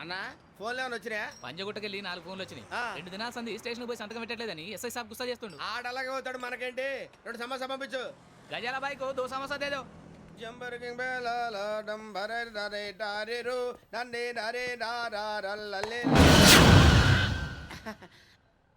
అన్నా? ఫోన్లో ఏమైనా వచ్చినాయా? పంజగుట్టకెళ్ళి నాలుగు ఫోన్లు వచ్చినాయి. ఆ. రెండు దినాల సంది స్టేషన్ పోయి సంతకం పెట్టలేదని ఎస్ఐ సాబ్ గుస్తా చేస్తుండు. ఆడలాగే పోతాడు మనకేంటి? రెండు సమస్య పంపించు. గజాల బైక్ దో సమస్య దేదో జంబరకింగ్ బేలాల డంబర నరే డారెరు నన్నే నరే నారారల్లలే.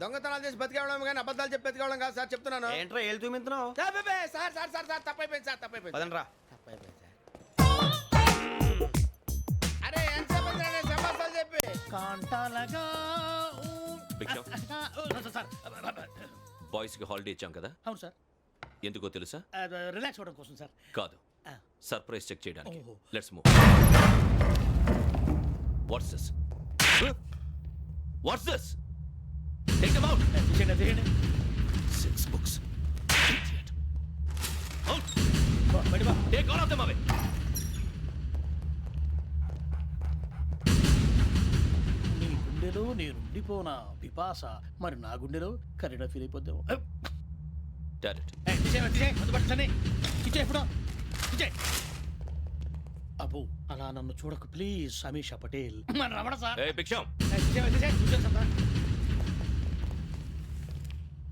దొంగతనాలు చేసి బతికేవడం కానీ అబద్ధాలు చెప్పి బతికేవడం కాదు సార్ చెప్తున్నాను. ఏంట్రా ఏళ్ళు చూపించినావు సార్, సార్ సార్ సార్ తప్పైపోయింది సార్ తప్పైపోయింది. పదండ్రా. తప్పైపోయింది సార్. అరే ఎంత సమాసాలు చెప్పి. కాంటాలగా భిక్షం. సార్. బాయ్స్కి హాలిడే ఇచ్చాం కదా? అవును సార్. ఎందుకో తెలుసా? రిలాక్స్ అవ్వడం కోసం సార్. కాదు. ఆ. సర్ప్రైజ్ చెక్ చేయడానికి. ఓహో. Let's move. What's this what's this take them out తీసేయండి తీయండి సిక్స్ బుక్స్ అవుట్ బయట బా. Take all of them away నీ గుండెలో నేనుండిపోనా పిపాస? మరి నా గుండెలో కరీడా ఫీల్ అయిపోద్దాము. డాడెట్ అబ్బో అలా నన్ను చూడకు. ప్లీజ్ సమీషా పటేల్. మన రమణ ఏ భిక్షం. సార్.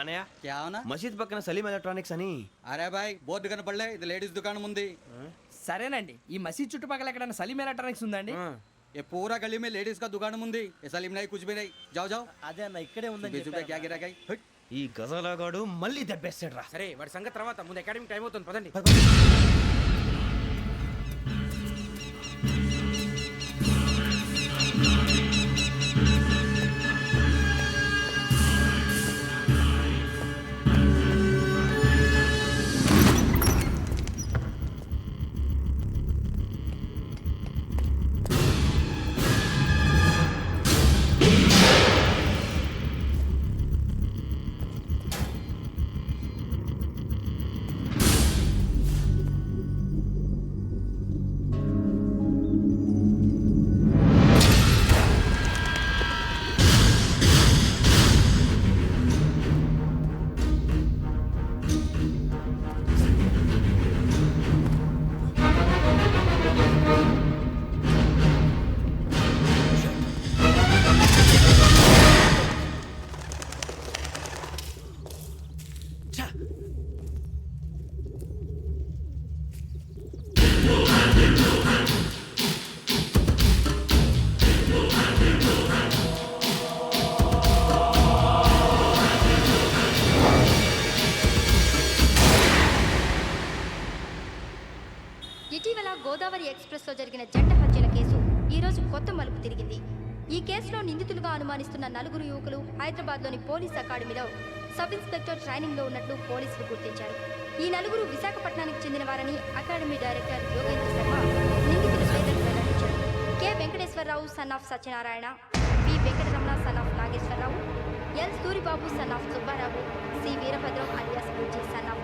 అనయ్య क्या होना మసీద్ పక్కన సలీం ఎలక్ట్రానిక్స్ అని అరే బాయ్ బోర్డు కనపడలే ఇది లేడీస్ దుకాణం ఉంది సరేనండి ఈ మసీద్ చుట్టుపక్కల ఎక్కడైనా సలీం ఎలక్ట్రానిక్స్ ఉందండి ये पूरा गली में लेडीज का दुकान मुंदी ये सलीम नहीं कुछ भी नहीं जाओ जाओ అదే అన్న ఇక్కడే बीस रुपए क्या गिरा गई ఈ గజాలగాడు మళ్ళీ దెబ్బేస్తాడు రా సరే వాడి సంగతి తర్వాత ముందు అకాడమిక్ టైం అవుతుంది పదండి కొత్త తిరిగింది. ఈ కేసులో నిందితులుగా అనుమానిస్తున్న నలుగురు యువకులు హైదరాబాద్లోని పోలీస్ అకాడమీలో సబ్ ఇన్స్పెక్టర్ ట్రైనింగ్లో ఉన్నట్లు పోలీసులు గుర్తించారు. ఈ నలుగురు విశాఖపట్నానికి చెందిన వారని అకాడమీ డైరెక్టర్ యోగేంద్ర శర్మ నిందితుల పేర్లను వెల్లడించారు. K. Venkateswararao son of Satyanarayana P Venkataramana son of Nageswararao L. Suribabu son of Subbarao C. Veerabhadram alias Bujji son of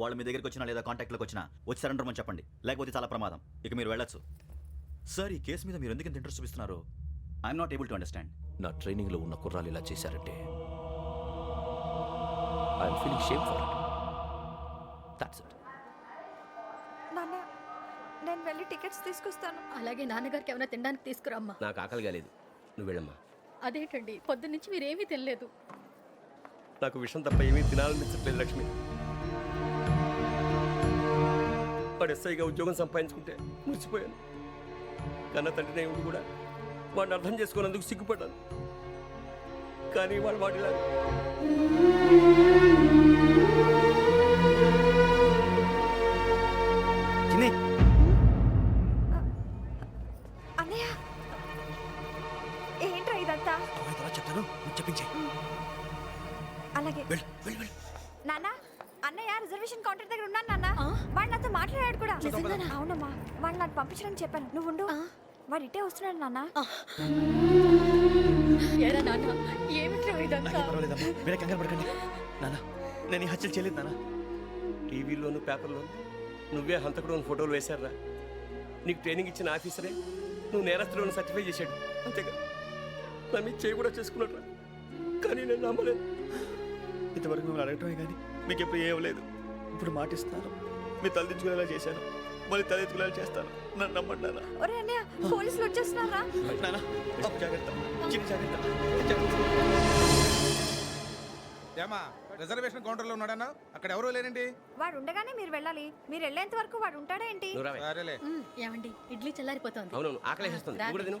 వాళ్ళు మీ దగ్గరికి వచ్చినా లేదా కాంటాక్ట్లోకి వచ్చినా వచ్చి సరెండర్ అని చెప్పండి. లేకపోతే చాలా ప్రమాదం. ఇక మీరు వెళ్ళొచ్చు. సార్ ఈ కేసు మీద మీరు ఎందుకు ఇంత ఇంట్రెస్ట్ చూపిస్తున్నారు? I'm not able to understand నా ట్రైనింగ్లో ఉన్న కుర్రాలు ఇలా చేశారంటే I'm feeling shame for it that's it నాన్న నేను వెళ్ళి టికెట్స్ తీసుకొస్తాను. అలాగే నాన్నగారికి ఏమైనా తినడానికి తీసుకురమ్మా. నాకు ఆకలి కాలేదు. నువ్వు వెళ్ళమ్మా. అదేంటండి? పొద్దున్నుంచి మీరేమీ తినలేదు. నాకు విషయం తప్ప ఏమీ తినాలనిపించట్లేదు లక్ష్మి. వాడు ఎస్ఐగా ఉద్యోగం సంపాదించుకుంటే మురిసిపోయాను. కన్న తండ్రినే ఉండి కూడా వాడిని అర్థం చేసుకున్నందుకు సిగ్గుపడ్డాను. కానీ వాడు వాడిలా వాడు ఇట్టే వస్తున్నాడు నాన్న. నాకేం పర్వాలేదమ్మా వేరే కంగారు పడకండి. నాన్న నేను ఈ హత్యలు చేయలేదు నాన్న. టీవీలోను పేపర్లోను నువ్వే హంతకుడు అని ఫోటోలు వేశారా నీకు ట్రైనింగ్ ఇచ్చిన ఆఫీసరే నువ్వు నేరస్తులను సర్టిఫై చేశాడు. అంతేగా. నా మీద చేయి కూడా చేసుకున్నట్రా. కానీ నేను నమ్మలేదు. ఇంతవరకు మిమ్మల్ని అడగటమే కానీ మీకు ఎప్పుడు ఏం లేదు. ఇప్పుడు మాటిస్తున్నాను మీ తలదించుకునేలా చేశాను. మళ్ళీ తలెత్తుకునేలా చేస్తాను. నన్ను నమ్మండి నాన్న. ఒరే అన్నయ్య పోలీసులు వచ్చేస్తున్నారా? నాన్న జాగ్రత్త. చిన్న జాగ్రత్త. ఏమా రిజర్వేషన్ కౌంటర్లో ఉన్నాడన్నా? అక్కడ ఎవరూ లేరండి వాడు ఉండగానే మీరు వెళ్ళాలి. మీరు వెళ్ళేంత వరకు వాడు ఉంటాడా ఏంటి? సరేలే. ఏమండి? ఇడ్లీ చల్లారిపోతుంది. అవునవును ఆకలి వేస్తుంది నువ్వు కూడా తిను.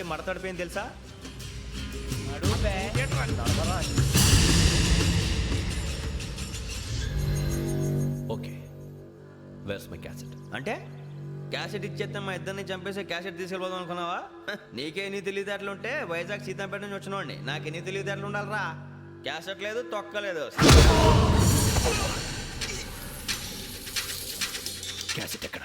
ఆల్రెడీ మడతడిపోయింది తెలుసా? ఓకే. వేర్స్ మై క్యాసెట్ అంటే? క్యాసెట్ ఇచ్చేస్తే మా ఇద్దరిని చంపేసి క్యాసెట్ తీసుకెళ్ళిపోదాం అనుకున్నావా? నీకే ఎన్ని తెలివితేటలు ఉంటే వైజాగ్ సీతంపేట నుంచి వచ్చినోడిని నాకు ఎన్ని తెలివితేటలు ఉండాలిరా? క్యాసెట్ లేదు తొక్కలేదు క్యాసెట్ ఎక్కడ?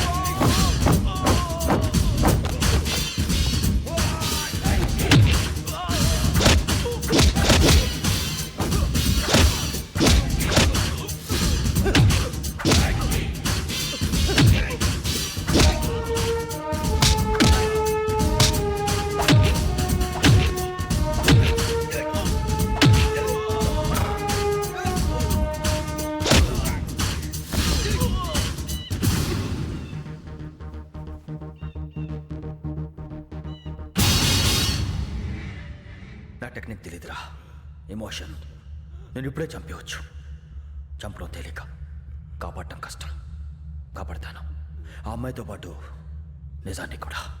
ఇప్పుడే చంపేవచ్చు. చంపడం తేలిక. కాపాడటం కష్టం. కాపాడతాను. ఆ అమ్మాయితో పాటు నిజాన్ని కూడా.